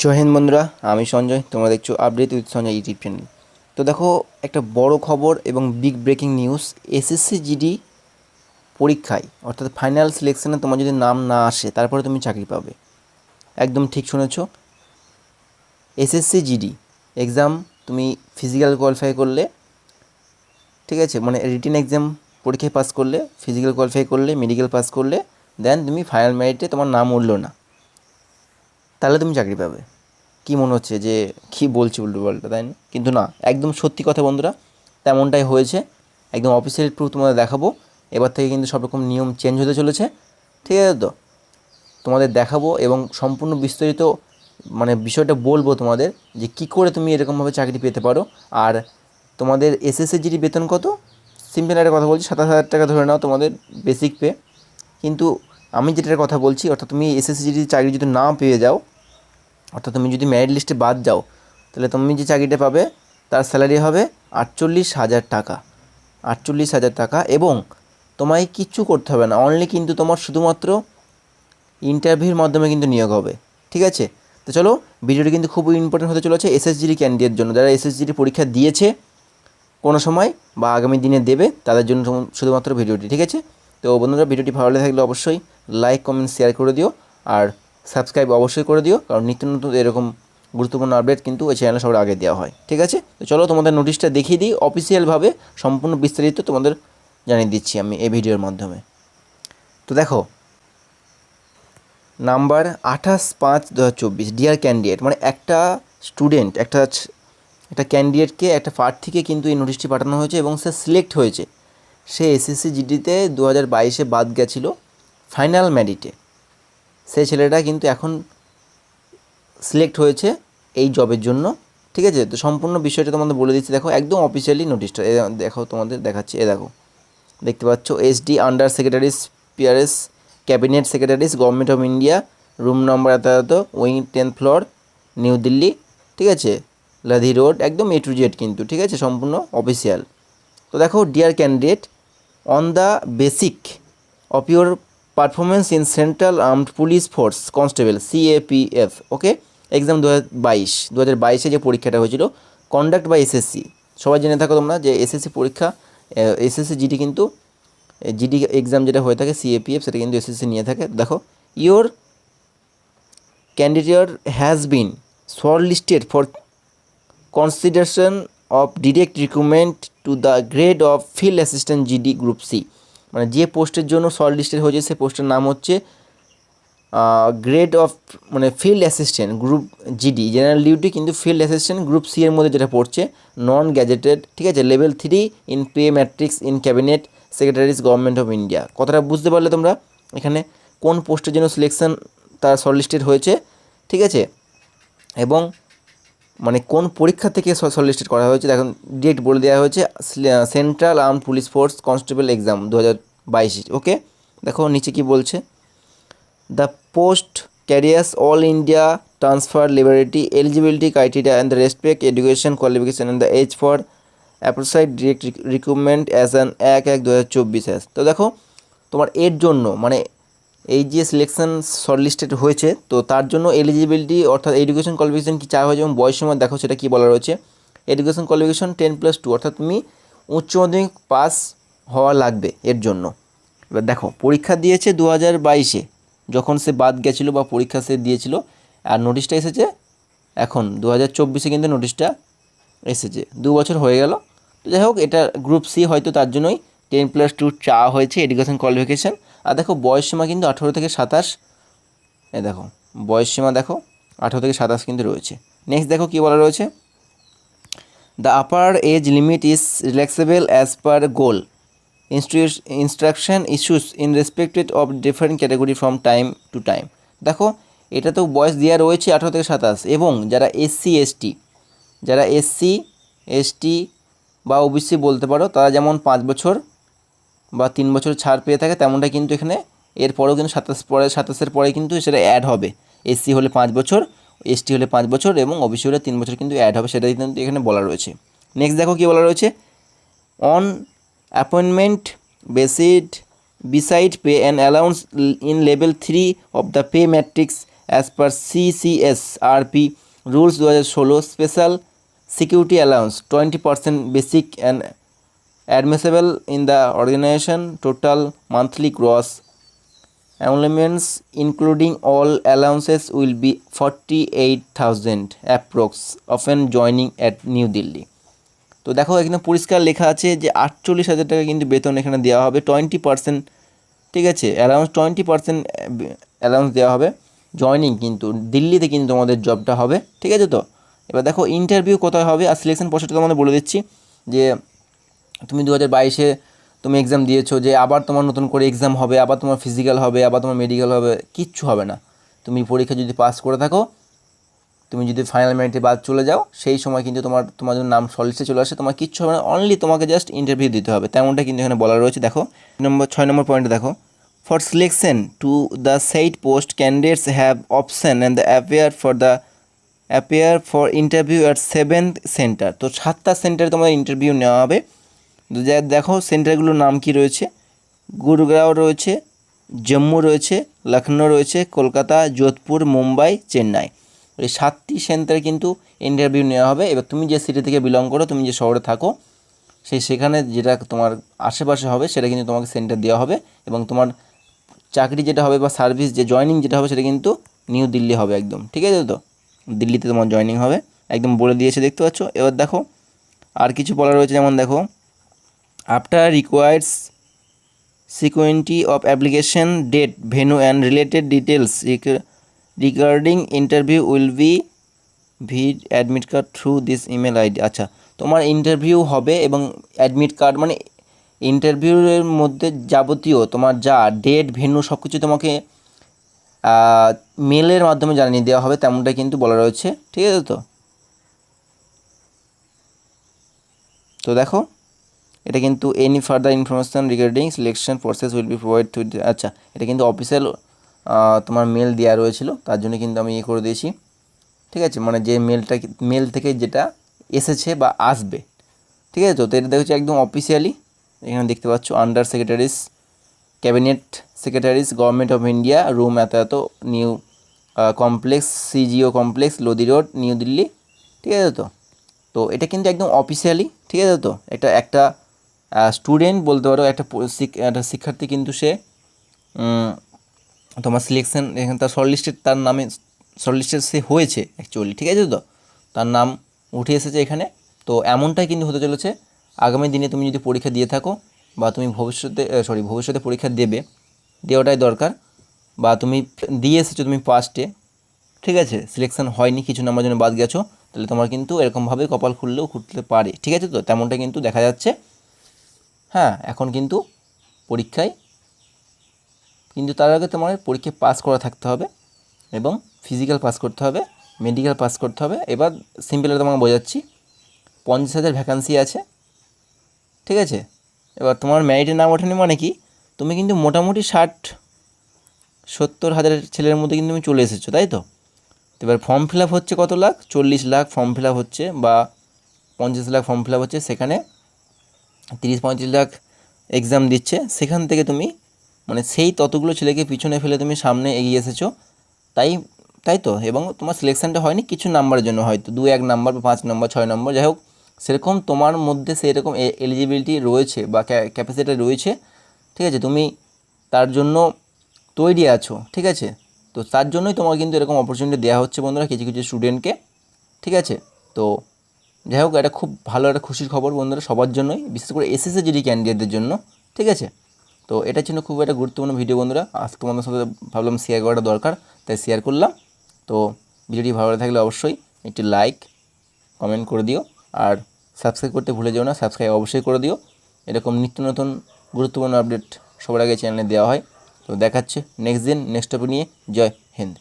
জয় হিন্দ বন্ধুরা, আমি সঞ্জয়, তোমরা দেখছ update with Sanjay YouTube channel তো দেখো, একটা বড় খবর এবং big breaking news SSC GD পরীক্ষায়, অর্থাৎ ফাইনাল সিলেকশনে তোমার যদি নাম না আসে, তারপরে তুমি চাকরি পাবে। একদম ঠিক শুনেছ? এসএসসি জিডি এক্সাম তুমি ফিজিক্যাল কোয়ালিফাই করলে, ঠিক আছে? মানে রিটেন এক্সাম পরীক্ষায় পাস করলে ফিজিক্যাল কোয়ালিফাই করলে মেডিকেল পাস করলে দেন তুমি ফাইনাল মেরিটে তোমার নাম উঠল না। তাহলে তুমি চাকরি পাবে। কি মনে হচ্ছে যে, কী বলছি উল্টো পাল্টা, তাই না? কিন্তু না, একদম সত্যি কথা বন্ধুরা, তেমনটাই হয়েছে। একদম অফিসিয়াল প্রুফ তোমাদের দেখাবো। এবার থেকে কিন্তু সব রকম নিয়ম চেঞ্জ হতে চলেছে। ঠিক আছে তো? তোমাদের দেখাবো এবং সম্পূর্ণ বিস্তারিত মানে বিষয়টা বলব তোমাদের যে, কি করে তুমি এরকমভাবে চাকরি পেতে পারো। আর তোমাদের এসএসসি জিডি বেতন কত? সিম্পল একটা কথা বলছি, সাতাশ হাজার টাকা ধরে নাও তোমাদের বেসিক পে কিন্তু আমি যেটার কথা বলছি, অর্থাৎ তুমি এসএসসি জিডি চাকরি যদি না পেয়ে যাও অর্থাৎ তুমি যদি মেরিট লিস্টে বাদ যাও, তাহলে তুমি যে চাকরিটা পাবে, তার স্যালারি হবে আটচল্লিশ হাজার টাকা। আটচল্লিশ হাজার টাকা এবং তোমায় কিচ্ছু করতে হবে না। অনলি কিন্তু তোমার শুধুমাত্র ইন্টারভিউর মাধ্যমে কিন্তু নিয়োগ হবে। ঠিক আছে? তো চলো, ভিডিওটি কিন্তু খুবই ইম্পর্টেন্ট হতে চলেছে এসএসজিডি ক্যান্ডিডেট জন্য। যারা এসএসজিডি পরীক্ষা দিয়েছে কোনো সময় বা আগামী দিনে দেবে, তাদের জন্য শুধুমাত্র ভিডিওটি। ঠিক আছে? তো বন্ধুরা, ভিডিওটি ভালো লেগে থাকলে অবশ্যই লাইক কমেন্ট শেয়ার করে দিও। আর সাবস্ক্রাইব অবশ্যই করে দিও, কারণ নিত্য নতুন এরকম গুরুত্বপূর্ণ আপডেট কিন্তু ওই চ্যানেলে সবার আগে দেওয়া হয়, ঠিক আছে? তো চলো তোমাদের নোটিশটা দেখিয়ে দিই অফিসিয়ালভাবে সম্পূর্ণ বিস্তারিত তোমাদের জানিয়ে দিচ্ছি আমি এই ভিডিওর মাধ্যমে। তো দেখো নাম্বার আঠাশ পাঁচ দু হাজার চব্বিশ ডিয়ার ক্যান্ডিডেট মানে একটা স্টুডেন্ট একটা একটা ক্যান্ডিডেটকে একটা প্রার্থীকে কিন্তু এই নোটিশটি পাঠানো হয়েছে এবং সে সিলেক্ট হয়েছে। সে এসএসসি জিডিতে দু হাজার বাইশে বাদ গেছিল ফাইনাল মেরিটে সেই ছেলেটা কিন্তু এখন সিলেক্ট হয়েছে এই জবের জন্য, ঠিক আছে? তো সম্পূর্ণ বিষয়টা তোমাদের বলে দিচ্ছি। দেখো, একদম অফিসিয়ালি নোটিশটা দেখো, তোমাদের দেখাচ্ছি। এ, দেখো, দেখতে পাচ্ছ SD under secretaries PRS cabinet secretaries government of India room number এত wing tenth floor new Delhi ঠিক আছে? লাধি রোড একদম এ টু জেড কিন্তু, ঠিক আছে? সম্পূর্ণ অফিসিয়াল তো দেখো dear candidate on the basic of your performance in central armed police force constable CAPF okay exam দু হাজার বাইশ দু হাজার বাইশে যে পরীক্ষাটা হয়েছিল কন্ডাক্ট বাই এসএসসি সবাই জেনে থাকো তোমরা যে এসএসসি পরীক্ষা এসএসসি জিডি কিন্তু জিডি এক্সাম যেটা হয়ে থাকে সিএপিএফ সেটা কিন্তু এসএসসি নিয়ে থাকে। দেখো your has been been listed for consideration of direct recruitment to the grade of field assistant GD group C মানে যে পোস্টের জন্য শর্ট লিস্টেড হয়েছে, সে পোস্টের নাম হচ্ছে গ্রেড অফ মানে field assistant group GD. General duty কিন্তু ফিল্ড অ্যাসিস্ট্যান্ট গ্রুপ সি এর মধ্যে যেটা পড়ছে নন গ্যাজেটেড ঠিক আছে? Level three in pay matrix in cabinet secretaries government of India. কথাটা বুঝতে পারলে তোমরা এখানে কোন পোস্টের জন্য সিলেকশন তার শর্ট লিস্টেড হয়েছে, ঠিক আছে? এবং মানে কোন পরীক্ষা থেকে সলিস্টেড করা হয়েছে, দেখুন ডেট বলে দেওয়া হয়েছে central arm police force constable exam দু হাজার ওকে দেখো নিচে কি বলছে? The post carries all India transfer liability eligibility criteria and the respect education qualification and the age for aforesaid direct recruitment as an এক এক দু হাজার চব্বিশ তো দেখো, তোমার এর জন্য মানে এই যে সিলেকশন শর্টলিস্টেড হয়েছে। তো তার জন্য এলিজিবিলিটি অর্থাৎ এডুকেশন কোয়ালিফিকেশন কি চাওয়া হয়েছে এবং বয়স সময় দেখো সেটা কী বলা রয়েছে। Education qualification ten plus two অর্থাৎ তুমি উচ্চ মাধ্যমিক পাস হওয়া লাগবে এর জন্য। এবার দেখো, পরীক্ষা দিয়েছে দু হাজার বাইশে, যখন সে বাদ গেছিল বা পরীক্ষা সে দিয়েছিল, আর নোটিশটা এসেছে এখন দু হাজার চব্বিশে কিন্তু নোটিশটা এসেছে দু বছর হয়ে গেল। তো যাই হোক, এটা গ্রুপ সি হয়তো তার জন্যই টেন প্লাস টু চাওয়া হয়েছে এডুকেশন কোয়ালিফিকেশান আর দেখো বয়স সীমা কিন্তু আঠেরো থেকে সাতাশ। এ দেখো, বয়স সীমা দেখো আঠেরো থেকে সাতাশ কিন্তু রয়েছে। নেক্সট দেখো কী বলা রয়েছে? The upper age limit is relaxable as per goal instruction issues in respected of different category from time to time দেখো, এটা তো বয়স দেওয়া রয়েছে আঠেরো থেকে সাতাশ এবং যারা এসসি এসটি যারা এসসি এসটি বা ওবিসি বলতে পারো, তারা যেমন পাঁচ বছর বা তিন বছর ছাড় পেয়ে থাকে, তেমনটা কিন্তু এখানে এরপরেও কিন্তু সাতাশ পরে, সাতাশের পরে কিন্তু সেটা অ্যাড হবে। এসসি হলে পাঁচ বছর এসটি হলে পাঁচ বছর এবং ওবিসি হলে তিন বছর কিন্তু অ্যাড হবে, সেটাই কিন্তু এখানে বলা রয়েছে। নেক্সট দেখো কী বলা রয়েছে? On appointment beside beside pay and allowance in level 3 of the pay matrix as per CCS RP rules দু হাজার ষোলো special security allowance admissible in the organisation total monthly gross emoluments including all allowances, will be 48000 approx often joining at new delhi. তো দেখো, এখানে পরিষ্কার লেখা আছে যে আটচল্লিশ হাজার টাকা কিন্তু বেতন এখানে দেওয়া হবে টোয়েন্টি পার্সেন্ট ঠিক আছে? অ্যালাউন্স টোয়েন্টি পার্সেন্ট অ্যালাউন্স দেওয়া হবে জয়নিং কিন্তু, দিল্লিতে কিন্তু তোমাদের জবটা হবে, ঠিক আছে তো? এবার দেখো ইন্টারভিউ কোথায় হবে? আর সিলেকশন প্রসেসটা তোমাদের বলে দিচ্ছি যে তুমি দু হাজার বাইশে তুমি এক্সাম দিয়েছ যে আবার তোমার নতুন করে এক্সাম হবে, আবার তোমার ফিজিক্যাল হবে, আবার তোমার মেডিকেল হবে, কিচ্ছু হবে না। তুমি পরীক্ষা যদি পাস করে থাকো, তুমি যদি ফাইনাল মেরিটে বাদ চলে যাও, সেই সময় কিন্তু তোমার তোমার যদি নাম সলিস্টে চলে আসে। তোমার কিচ্ছু হবে না অনলি তোমাকে জাস্ট ইন্টারভিউ দিতে হবে। তেমনটা কিন্তু এখানে বলা রয়েছে, দেখো। নম্বর, ছয় নম্বর পয়েন্টে দেখো। For selection to the said post candidates have option and the appear for the appear for interview at seventh centre তো সাতটা সেন্টারে তোমার ইন্টারভিউ নেওয়া হবে। দেখো সেন্টারগুলোর নাম কি রয়েছে? গুরগাঁও রয়েছে, জম্মু রয়েছে লখনৌ রয়েছে, কলকাতা, যোধপুর, মুম্বাই, চেন্নাই। এই সাতটি সেন্টারে কিন্তু ইন্টারভিউ নেওয়া হবে। এবার তুমি যে সিটি থেকে বিলং করো, তুমি যে শহরে থাকো সেই সেখানে যেটা তোমার আশেপাশে হবে, সেটা কিন্তু তোমাকে সেন্টার দেওয়া হবে এবং তোমার চাকরি যেটা হবে বা সার্ভিস যে জয়নিং যেটা হবে, সেটা কিন্তু নিউ দিল্লি হবে একদম। ঠিক আছে তো? দিল্লিতে তোমার জয়নিং হবে। একদম বলে দিয়েছে, দেখতে পাচ্ছ? এবার দেখো, আর কিছু বলা রয়েছে, যেমন দেখো after requires sequence of application date venue and related details regarding interview will be vide admit card through this email ID আচ্ছা তোমার ইন্টারভিউ হবে এবং অ্যাডমিট কার্ড মানে ইন্টারভিউয়ের মধ্যে যাবতীয় তোমার যা ডেট ভেন্যু সব কিছু তোমাকে মেলের মাধ্যমে জানিয়ে দেওয়া হবে তেমনটা কিন্তু বলা রয়েছে। ঠিক আছে তো? তো দেখো। এটা কিন্তু any further information regarding selection process will be provide to আচ্ছা এটা কিন্তু অফিসিয়াল তোমার মেল দেওয়া রয়েছিল, তার জন্য কিন্তু আমি ইয়ে করে দিয়েছি। ঠিক আছে? মানে যে মেলটা মেল থেকে যেটা এসেছে বা আসবে। ঠিক আছে? তো তো এটা দেখছি একদম অফিসিয়ালি এখানে দেখতে পাচ্ছ under secretaries cabinet secretaries government of India room এত এত new complex CGO complex Lodi road new Delhi ঠিক আছে তো? তো এটা কিন্তু একদম অফিসিয়ালি ঠিক আছে তো? এটা একটা স্টুডেন্ট বলতে পারো, একটা একটা শিক্ষার্থী কিন্তু সে তোমার সিলেকশন এখানে তার শর্টলিস্টেড তার নামে শর্টলিস্টেড সে হয়েছে অ্যাকচুয়ালি ঠিক আছে তো? তার নাম উঠে এসেছে এখানে। তো এমনটাই কিন্তু হতে চলেছে। আগামী দিনে তুমি যদি পরীক্ষা দিয়ে থাকো বা তুমি ভবিষ্যতে সরি ভবিষ্যতে পরীক্ষা দেবে, দেওয়াটাই দরকার। বা তুমি দিয়ে এসেছ, তুমি পাস্টে ঠিক আছে? সিলেকশন হয়নি, কিছু নাম্বার জন্য বাদ গেছো, তাহলে তোমার কিন্তু এরকমভাবে কপাল খুললেও খুলতে পারে, ঠিক আছে তো? তেমনটা কিন্তু দেখা যাচ্ছে। হ্যাঁ এখন কিন্তু পরীক্ষায়, কিন্তু তার আগে তোমার পরীক্ষায় পাস করা থাকতে হবে এবং ফিজিক্যাল পাস করতে হবে মেডিকেল পাস করতে হবে। এবার সিম্পল তোমাকে বোঝাচ্ছি, পঞ্চাশ হাজার ভ্যাকান্সি আছে, ঠিক আছে? এবার তোমার ম্যারিটের নাম ওঠেনি মানে কি? তুমি কিন্তু মোটামুটি ষাট, সত্তর হাজারের ছেলের মধ্যে কিন্তু তুমি চলে এসেছ, তাই তো? এবার ফর্ম ফিল হচ্ছে কত লাখ? চল্লিশ লাখ ফর্ম ফিল হচ্ছে বা পঞ্চাশ লাখ ফর্ম ফিল হচ্ছে, সেখানে তিরিশ পঁয়ত্রিশ লাখ এক্সাম দিচ্ছে, সেখান থেকে তুমি মানে সেই ততগুলো ছেলেকে পিছনে ফেলে তুমি সামনে এগিয়ে এসেছ। তাই তাই তো? এবং তোমার সিলেকশানটা হয়নি কিছু নাম্বারের জন্য হয়তো, দু এক নাম্বার বা পাঁচ নম্বর, ছয় নম্বর, যাই হোক, সেরকম তোমার মধ্যে সেরকম এলিজিবিলিটি রয়েছে বা ক্যাপাসিটি রয়েছে, ঠিক আছে? তুমি তার জন্য তৈরি আছো, ঠিক আছে? তো তার জন্যই তোমার কিন্তু এরকম অপরচুনিটি দেওয়া হচ্ছে বন্ধুরা, কিছু কিছু স্টুডেন্টকে ঠিক আছে? তো যাই হোক এটা খুব ভালো, একটা খুশির খবর বন্ধুরা সবার জন্যই, বিশেষ করে এসএসএ জিডি ক্যান্ডিডেটদের জন্য, ঠিক আছে? তো এটার জন্য খুব একটা গুরুত্বপূর্ণ ভিডিও বন্ধুরা আজ তোমাদের সাথে ভাবলাম শেয়ার করাটা দরকার, তাই শেয়ার করলাম। তো ভিডিওটি ভালো থাকলে অবশ্যই একটি লাইক কমেন্ট করে দিও, আর সাবস্ক্রাইব করতে ভুলে যেও না সাবস্ক্রাইব অবশ্যই করে দিও। এরকম নিত্য নতুন গুরুত্বপূর্ণ আপডেট সবার আগে চ্যানেলে দেওয়া হয়। তো দেখাচ্ছে নেক্সট দিন নেক্সট টপিক নিয়ে, জয় হিন্দ।